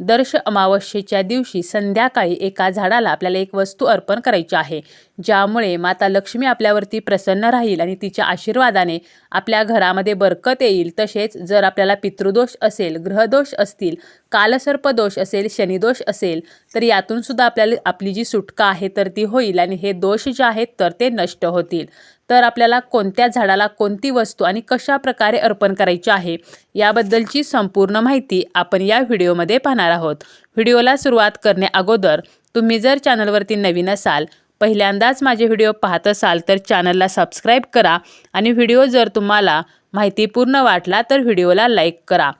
दर्श अमावस्येच्या दिवशी संध्याकाळी एका झाडाला आपल्याला एक वस्तू अर्पण करायची आहे ज्यामुळे माता लक्ष्मी आपल्यावरती प्रसन्न राहील आणि तिच्या आशीर्वादाने आपल्या घरामध्ये बरकत येईल. तसेच जर आपल्याला पितृदोष असेल ग्रहदोष असतील कालसर्पदोष असेल शनिदोष असेल तर यातून सुद्धा आपल्याला आपली जी सुटका आहे तर ती होईल आणि हे दोष जे आहेत तर ते नष्ट होतील. तर आपल्याला कोणत्या झाडाला कोणती वस्तू आणि कशा प्रकारे अर्पण करायची आहे याबद्दलची संपूर्ण माहिती आपण या व्हिडिओमध्ये पाहणार आहोत. व्हिडिओला सुरुवात करण्या अगोदर तुम्ही जर चॅनलवरती नवीन असाल पहिल्यांदाच माझे व्हिडिओ पाहत असाल तर चॅनलला सबस्क्राईब करा आणि व्हिडिओ जर तुम्हाला माहितीपूर्ण वाटला तर व्हिडिओला लाईक करा.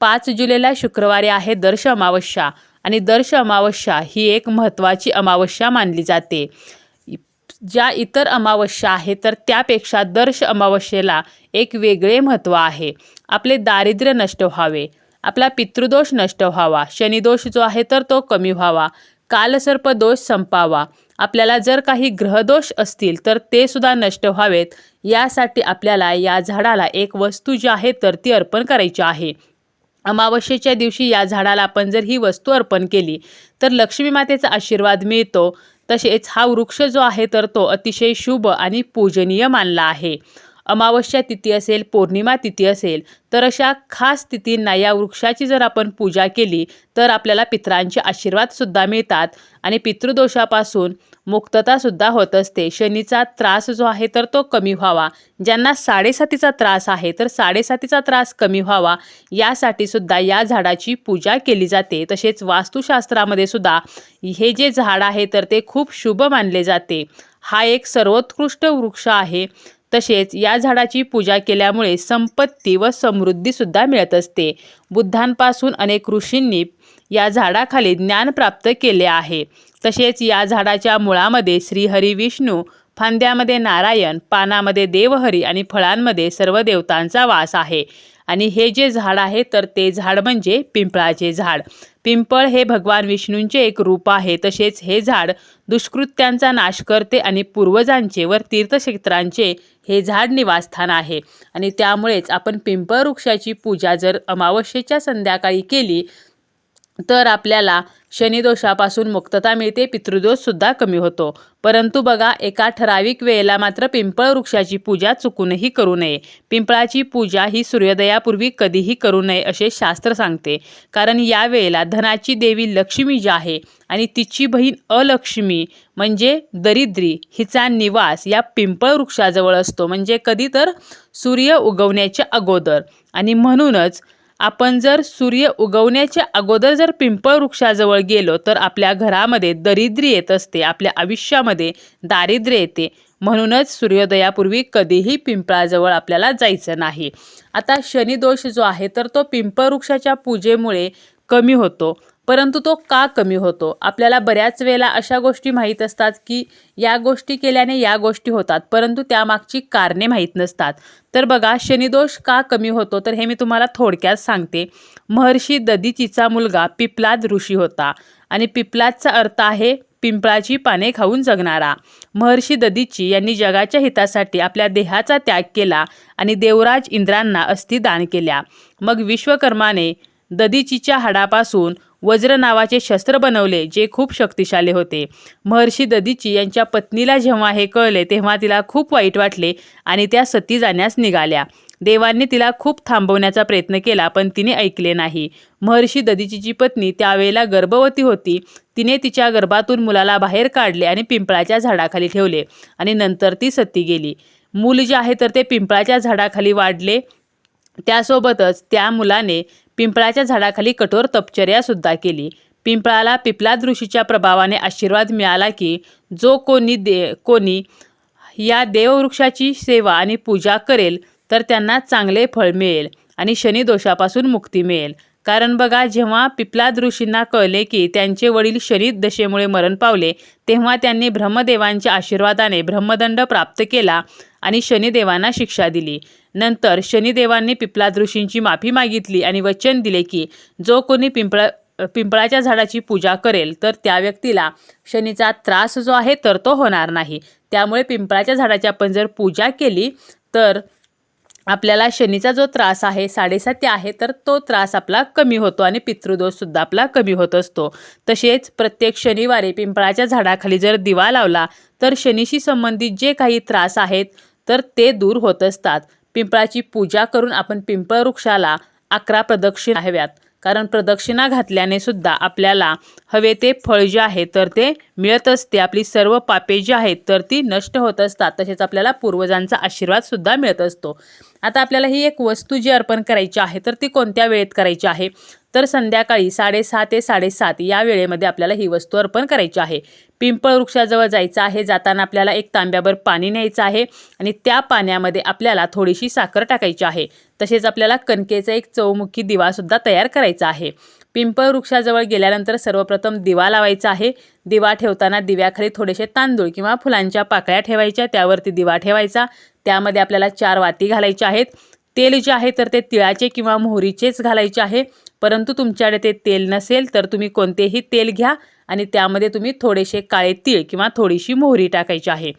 पाच जुलैला शुक्रवारी आहे दर्श अमावस्या आणि दर्श अमावस्या ही एक महत्त्वाची अमावस्या मानली जाते. ज्या इतर अमावस्या आहे तर त्यापेक्षा दर्श अमावस्येला एक वेगळे महत्त्व आहे. आपले दारिद्र्य नष्ट व्हावे. आपला पितृदोष नष्ट व्हावा. शनिदोष जो आहे तर तो कमी व्हावा. कालसर्प दोष संपावा. आपल्याला जर काही ग्रहदोष असतील तर ते सुद्धा नष्ट व्हावेत. यासाठी आपल्याला या झाडाला एक वस्तू जी आहे तर ती अर्पण करायची आहे. अमावस्येच्या दिवशी या झाडाला आपण जर ही वस्तू अर्पण केली तर लक्ष्मी मातेचा आशीर्वाद मिळतो. तसेच हा वृक्ष जो आहे तर तो अतिशय शुभ आणि पूजनीय मानला आहे. अमावस्या तिथी असेल पौर्णिमा तिथी असेल तर अशा खास तिथींना या वृक्षाची जर आपण पूजा केली तर आपल्याला पितरांचे आशीर्वादसुद्धा मिळतात आणि पितृदोषापासून मुक्ततासुद्धा होत असते. शनीचा त्रास जो आहे तर तो कमी व्हावा. ज्यांना साडेसातीचा त्रास आहे तर साडेसातीचा त्रास कमी व्हावा. यासाठी सुद्धा या झाडाची पूजा केली जाते. तसेच वास्तुशास्त्रामध्ये सुद्धा हे जे झाड आहे तर ते खूप शुभ मानले जाते. हा एक सर्वोत्कृष्ट वृक्ष आहे. तसेच या झाडाची पूजा केल्यामुळे संपत्ती व समृद्धीसुद्धा मिळत असते. बुद्धांपासून अनेक ऋषींनी या झाडाखाली ज्ञान प्राप्त केले आहे. तसेच या झाडाच्या मुळामध्ये श्रीहरी विष्णू फांद्यामध्ये नारायण पानामध्ये देवहरी आणि फळांमध्ये सर्व देवतांचा वास आहे. आणि हे जे झाड आहे तर ते झाड म्हणजे पिंपळाचे झाड. पिंपळ हे भगवान विष्णूंचे एक रूप आहे. तसेच हे झाड दुष्कृत्यांचा नाश करते आणि पूर्वजांचे व तीर्थक्षेत्रांचे हे झाड निवासस्थान आहे. आणि त्यामुळेच आपण पिंपळ वृक्षाची पूजा जर अमावस्येच्या संध्याकाळी केली तर आपल्याला शनिदोषापासून मुक्तता मिळते पितृदोषसुद्धा कमी होतो. परंतु बघा एका ठराविक वेळेला मात्र पिंपळ वृक्षाची पूजा चुकूनही करू नये. पिंपळाची पूजा ही सूर्योदयापूर्वी कधीही करू नये असे शास्त्र सांगते. कारण या वेळेला धनाची देवी लक्ष्मी जी आहे आणि तिची बहीण अलक्ष्मी म्हणजे दरिद्री हिचा निवास या पिंपळ वृक्षाजवळ असतो. म्हणजे कधी तर सूर्य उगवण्याच्या अगोदर. आणि म्हणूनच आपण जर सूर्य उगवण्याच्या अगोदर जर पिंपळ वृक्षाजवळ गेलो तर आपल्या घरामध्ये दरिद्री येत असते आपल्या आयुष्यामध्ये दारिद्र्य येते. म्हणूनच सूर्योदयापूर्वी कधीही पिंपळाजवळ आपल्याला जायचं नाही. आता शनिदोष जो आहे तर तो पिंपळ वृक्षाच्या पूजेमुळे कमी होतो. परंतु तो का कमी होतो? आपल्याला बऱ्याच वेळेला अशा गोष्टी माहीत असतात की या गोष्टी केल्याने या गोष्टी होतात परंतु त्यामागची कारणे माहीत नसतात. तर बघा शनिदोष का कमी होतो? तर हे मी तुम्हाला थोडक्यात सांगते. महर्षी ददितीचा मुलगा पिपलाद ऋषी होता आणि पिपलादचा अर्थ आहे पिंपळाची पाने खाऊन जगणारा. महर्षी ददीची यांनी जगाच्या हितासाठी आपल्या देहाचा त्याग केला आणि देवराज इंद्रांना अस्थिदान केल्या. मग विश्वकर्माने ददीचीच्या हाडापासून वज्र नावाचे शस्त्र बनवले जे खूप शक्तिशाली होते. महर्षी ददीची यांच्या पत्नीला जेव्हा हे कळले तेव्हा तिला खूप वाईट वाटले आणि त्या सती जाण्यास निघाल्या. देवांनी तिला खूप थांबवण्याचा प्रयत्न केला पण तिने ऐकले नाही. महर्षी ददीचीची पत्नी त्यावेळेला गर्भवती होती. तिने तिच्या गर्भातून मुलाला बाहेर काढले आणि पिंपळाच्या झाडाखाली ठेवले आणि नंतर ती सती गेली. मूल जे आहे तर ते पिंपळाच्या झाडाखाली वाढले. त्यासोबतच त्या मुलाने पिंपळाच्या झाडाखाली कठोर तपचर्यासुद्धा केली. पिंपळाला पिपलाद ऋषीच्या प्रभावाने आशीर्वाद मिळाला की जो कोणी दे कोणी या देववृक्षाची सेवा आणि पूजा करेल तर त्यांना चांगले फळ मिळेल आणि शनिदोषापासून मुक्ती मिळेल. कारण बघा जेव्हा पिपलाद ऋषींना कळले की त्यांचे वडील शनी दशेमुळे मरण पावले तेव्हा त्यांनी ब्रह्मदेवांच्या आशीर्वादाने ब्रह्मदंड प्राप्त केला. आणि शनिदेवांना शिक्षा दिली. नंतर शनिदेवांनी पिपलाद ऋषींची माफी मागितली आणि वचन दिले की जो कोणी पिंपळा पिंपळाच्या झाडाची पूजा करेल तर त्या व्यक्तीला शनीचा त्रास जो आहे तर तो होणार नाही. त्यामुळे पिंपळाच्या झाडाची आपण जर पूजा केली तर आपल्याला शनीचा जो त्रास आहे साडेसाती आहे तर तो त्रास आपला कमी होतो आणि पितृदोषसुद्धा आपला कमी होत असतो. तसेच प्रत्येक शनिवारी पिंपळाच्या झाडाखाली जर दिवा लावला तर शनीशी संबंधित जे काही त्रास आहेत तर ते दूर होत असतात. पिंपळाची पूजा करून आपण पिंपळ वृक्षाला अकरा प्रदक्षिणा हव्यात. कारण प्रदक्षिणा घातल्याने सुद्धा आपल्याला हवे ते फळ जे आहे तर ते मिळत असते. आपली सर्व पापे जी आहेत तर ती नष्ट होत असतात. तसेच आपल्याला पूर्वजांचा आशीर्वाद सुद्धा मिळत असतो. आता आपल्याला ही एक वस्तू जी अर्पण करायची आहे तर ती कोणत्या वेळेत करायची आहे? तर संध्याकाळी साडेसहा ते साडेसात या वेळेमध्ये आपल्याला ही वस्तू अर्पण करायची आहे. पिंपळ वृक्षाजवळ जायचं आहे. जाताना आपल्याला एक तांब्याभर पाणी न्यायचं आहे आणि त्या पाण्यामध्ये आपल्याला थोडीशी साखर टाकायची आहे. तसेच आपल्याला कणकेचा एक चौमुखी दिवासुद्धा तयार करायचा आहे. पिंपळ वृक्षाजवळ गेल्यानंतर सर्वप्रथम दिवा लावायचा आहे. दिवा ठेवताना दिव्याखाली थोडेसे तांदूळ किंवा फुलांच्या पाकळ्या ठेवायच्या. त्यावरती दिवा ठेवायचा. त्यामध्ये आपल्याला चार वाती घालायच्या आहेत. तेल जे आहे तर ते तिळाचे किंवा मोहरीचेच घालायचे आहे. परंतु तुमच्याकडे ते तेल नसेल तर तुम्ही कोणतेही तेल घ्या. आणि त्यामध्ये तुम्ही थोडेसे काळे तीळ किंवा थोडीशी मोहरी टाकायची आहे.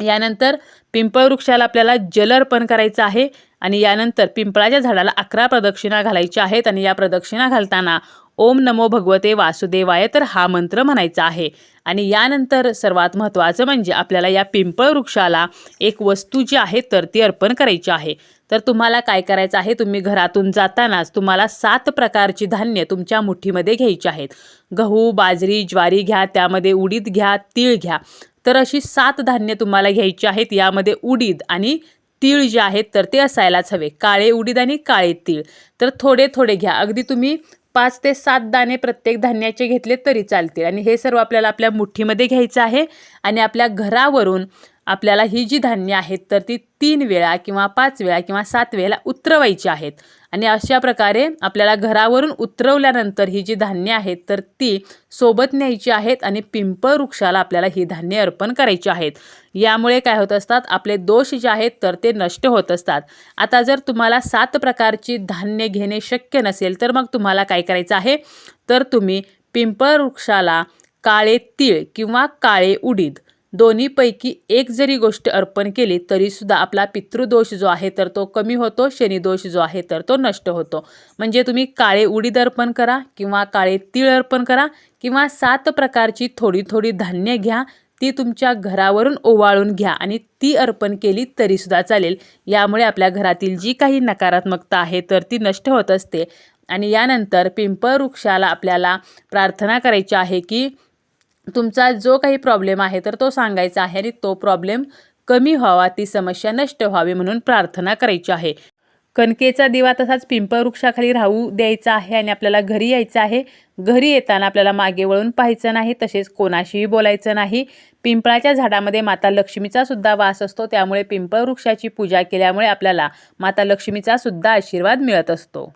यानंतर पिंपळ वृक्षाला आपल्याला जल अर्पण करायचं आहे आणि यानंतर पिंपळाच्या झाडाला अकरा प्रदक्षिणा घालायच्या आहेत आणि या प्रदक्षिणा घालताना ओम नमो भगवते वासुदेवाय तर हा मंत्र म्हणायचा आहे. आणि यानंतर सर्वात महत्त्वाचं म्हणजे आपल्याला या पिंपळ वृक्षाला एक वस्तू जी आहे तर ती अर्पण करायची आहे. तर तुम्हाला काय करायचं आहे तुम्ही घरातून जातानाच तुम्हाला सात प्रकारची धान्य तुमच्या मुठीमध्ये घ्यायची आहेत. गहू बाजरी ज्वारी घ्या त्यामध्ये उडीद घ्या तीळ घ्या. तर अशी सात धान्य तुम्हाला घ्यायची आहेत यामध्ये उडीद आणि तीळ जे आहेत तर ते असायलाच हवे. काळे उडीद आणि काळे तीळ. तर थोडे थोडे घ्या. अगदी तुम्ही पाच ते सात दाणे प्रत्येक धान्याचे घेतले तरी चालतील. आणि हे सर्व आपल्याला आपल्या मुठ्ठीमध्ये घ्यायचं आहे. आणि आपल्या घरावरून आपल्याला ही जी धान्य आहेत तर ती तीन वेळा किंवा पाच वेळा किंवा सात वेळेला उतरवायची आहेत. आणि अशा प्रकारे आपल्याला घरावरून उतरवल्यानंतर ही जी धान्य आहेत तर ती सोबत न्यायची आहेत आणि पिंपळ वृक्षाला आपल्याला ही धान्य अर्पण करायची आहेत. यामुळे काय होत असतात आपले दोष जे आहेत तर ते नष्ट होत असतात. आता जर तुम्हाला सात प्रकारची धान्य घेणे शक्य नसेल तर मग तुम्हाला काय करायचं आहे? तर तुम्ही पिंपळ वृक्षाला काळे तीळ किंवा काळे उडीद दोन्हीपैकी एक जरी गोष्ट अर्पण केली तरीसुद्धा आपला पितृदोष जो आहे तर तो कमी होतो शनिदोष जो आहे तर तो नष्ट होतो. म्हणजे तुम्ही काळे उडीद अर्पण करा किंवा काळे तीळ अर्पण करा किंवा सात प्रकारची थोडी थोडी धान्य घ्या ती तुमच्या घरावरून ओवाळून घ्या आणि ती अर्पण केली तरीसुद्धा चालेल. यामुळे आपल्या घरातील जी काही नकारात्मकता आहे तर ती नष्ट होत असते. आणि यानंतर पिंपळ वृक्षाला आपल्याला प्रार्थना करायची आहे की तुमचा जो काही प्रॉब्लेम आहे तर तो सांगायचा आहे आणि तो प्रॉब्लेम कमी व्हावा ती समस्या नष्ट व्हावी म्हणून प्रार्थना करायची आहे. कणकेचा दिवा तसाच पिंपळ वृक्षाखाली राहू द्यायचा आहे आणि आपल्याला घरी यायचं आहे. घरी येताना आपल्याला मागे वळून पाहायचं नाही तसेच कोणाशीही बोलायचं नाही. पिंपळाच्या झाडामध्ये माता लक्ष्मीचा सुद्धा वास असतो त्यामुळे पिंपळ वृक्षाची पूजा केल्यामुळे आपल्याला माता लक्ष्मीचा सुद्धा आशीर्वाद मिळत असतो.